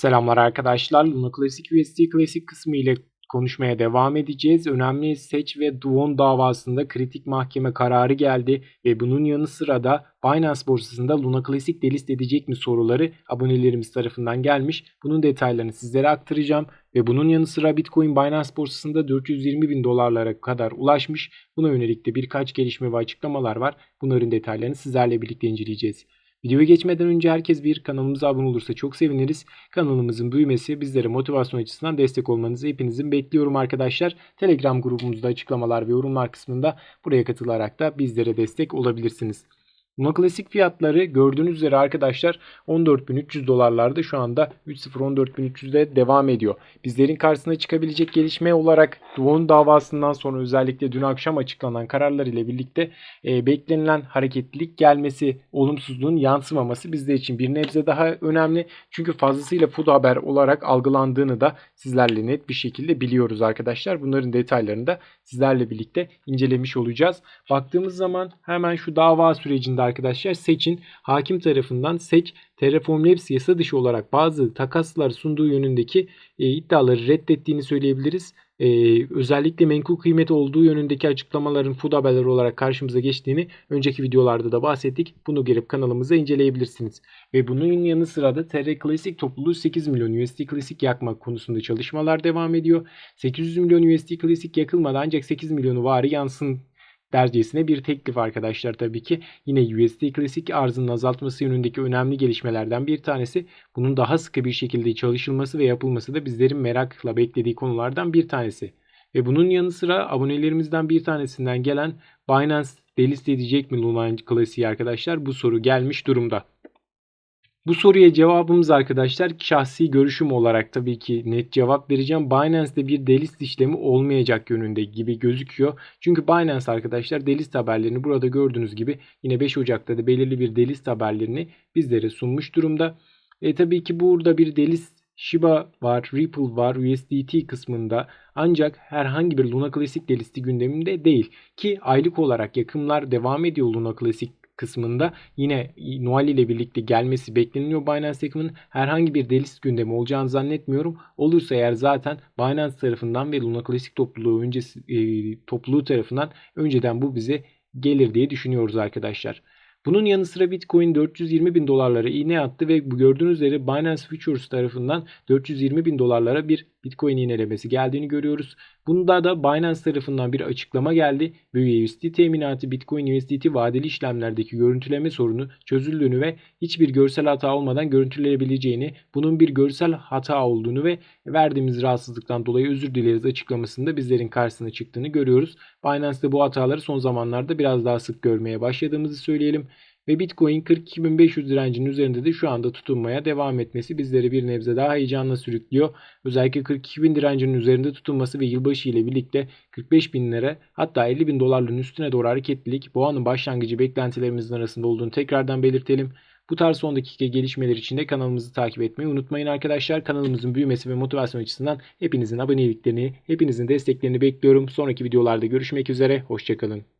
Selamlar arkadaşlar. Luna Classic USD Classic kısmı ile konuşmaya devam edeceğiz. Önemli seç ve Duon davasında kritik mahkeme kararı geldi ve bunun yanı sıra da Binance borsasında Luna Classic delist edecek mi soruları abonelerimiz tarafından gelmiş. Bunun detaylarını sizlere aktaracağım ve bunun yanı sıra Bitcoin Binance borsasında 420 bin dolarlara kadar ulaşmış. Buna yönelik de birkaç gelişme ve açıklamalar var. Bunların detaylarını sizlerle birlikte inceleyeceğiz. Videoya geçmeden önce herkes bir kanalımıza abone olursa çok seviniriz. Kanalımızın büyümesi bizlere motivasyon açısından destek olmanızı hepinizin bekliyorum arkadaşlar. Telegram grubumuzda açıklamalar ve yorumlar kısmında buraya katılarak da bizlere destek olabilirsiniz. Luna klasik fiyatları gördüğünüz üzere arkadaşlar 14.300 dolarlarda şu anda 3.0 devam ediyor. Bizlerin karşısına çıkabilecek gelişme olarak Duon davasından sonra özellikle dün akşam açıklanan kararlar ile birlikte e, beklenilen hareketlilik gelmesi, olumsuzluğun yansımaması bizler için bir nebze daha önemli. Çünkü fazlasıyla food haber olarak algılandığını da sizlerle net bir şekilde biliyoruz arkadaşlar. Bunların detaylarını da sizlerle birlikte incelemiş olacağız. Baktığımız zaman hemen şu dava sürecinde arkadaşlar seçin hakim tarafından seç Terraform yasa dışı olarak bazı takaslar sunduğu yönündeki e, iddiaları reddettiğini söyleyebiliriz. E, özellikle menkul kıymet olduğu yönündeki açıklamaların food haberleri olarak karşımıza geçtiğini önceki videolarda da bahsettik. Bunu gelip kanalımıza inceleyebilirsiniz. Ve bunun yanı sıra da Terra Classic topluluğu 8 milyon USD Classic yakmak konusunda çalışmalar devam ediyor. 800 milyon USD Classic yakılmadı ancak 8 milyonu vari yansın dercesine bir teklif arkadaşlar tabii ki. Yine USD klasik arzının azaltması yönündeki önemli gelişmelerden bir tanesi. Bunun daha sıkı bir şekilde çalışılması ve yapılması da bizlerin merakla beklediği konulardan bir tanesi. Ve bunun yanı sıra abonelerimizden bir tanesinden gelen Binance delist edecek mi Luna Classic'i arkadaşlar bu soru gelmiş durumda. Bu soruya cevabımız arkadaşlar şahsi görüşüm olarak tabii ki net cevap vereceğim. Binance'de bir delist işlemi olmayacak yönünde gibi gözüküyor. Çünkü Binance arkadaşlar delist haberlerini burada gördüğünüz gibi yine 5 Ocak'ta da belirli bir delist haberlerini bizlere sunmuş durumda. E tabii ki burada bir delist Shiba var, Ripple var USDT kısmında ancak herhangi bir Luna Classic delisti gündeminde değil ki aylık olarak yakımlar devam ediyor Luna Classic kısmında yine Noel ile birlikte gelmesi bekleniyor Binance takımının. Herhangi bir delist gündemi olacağını zannetmiyorum. Olursa eğer zaten Binance tarafından ve Luna Classic topluluğu öncesi e, topluluğu tarafından önceden bu bize gelir diye düşünüyoruz arkadaşlar. Bunun yanı sıra Bitcoin 420 bin dolarlara iğne attı ve gördüğünüz üzere Binance Futures tarafından 420 bin dolarlara bir Bitcoin iğnelemesi geldiğini görüyoruz. Bunda da Binance tarafından bir açıklama geldi ve USD teminatı Bitcoin USDT vadeli işlemlerdeki görüntüleme sorunu çözüldüğünü ve hiçbir görsel hata olmadan görüntüleyebileceğini, bunun bir görsel hata olduğunu ve verdiğimiz rahatsızlıktan dolayı özür dileriz açıklamasında bizlerin karşısına çıktığını görüyoruz. Binance'de bu hataları son zamanlarda biraz daha sık görmeye başladığımızı söyleyelim ve Bitcoin 42.500 direncinin üzerinde de şu anda tutunmaya devam etmesi bizleri bir nebze daha heyecanla sürüklüyor. Özellikle 42.000 direncinin üzerinde tutunması ve yılbaşı ile birlikte 45.000'lere hatta 50.000 dolarların üstüne doğru hareketlilik boğanın başlangıcı beklentilerimizin arasında olduğunu tekrardan belirtelim. Bu tarz son dakika gelişmeler için de kanalımızı takip etmeyi unutmayın arkadaşlar. Kanalımızın büyümesi ve motivasyon açısından hepinizin aboneliklerini, hepinizin desteklerini bekliyorum. Sonraki videolarda görüşmek üzere. Hoşçakalın.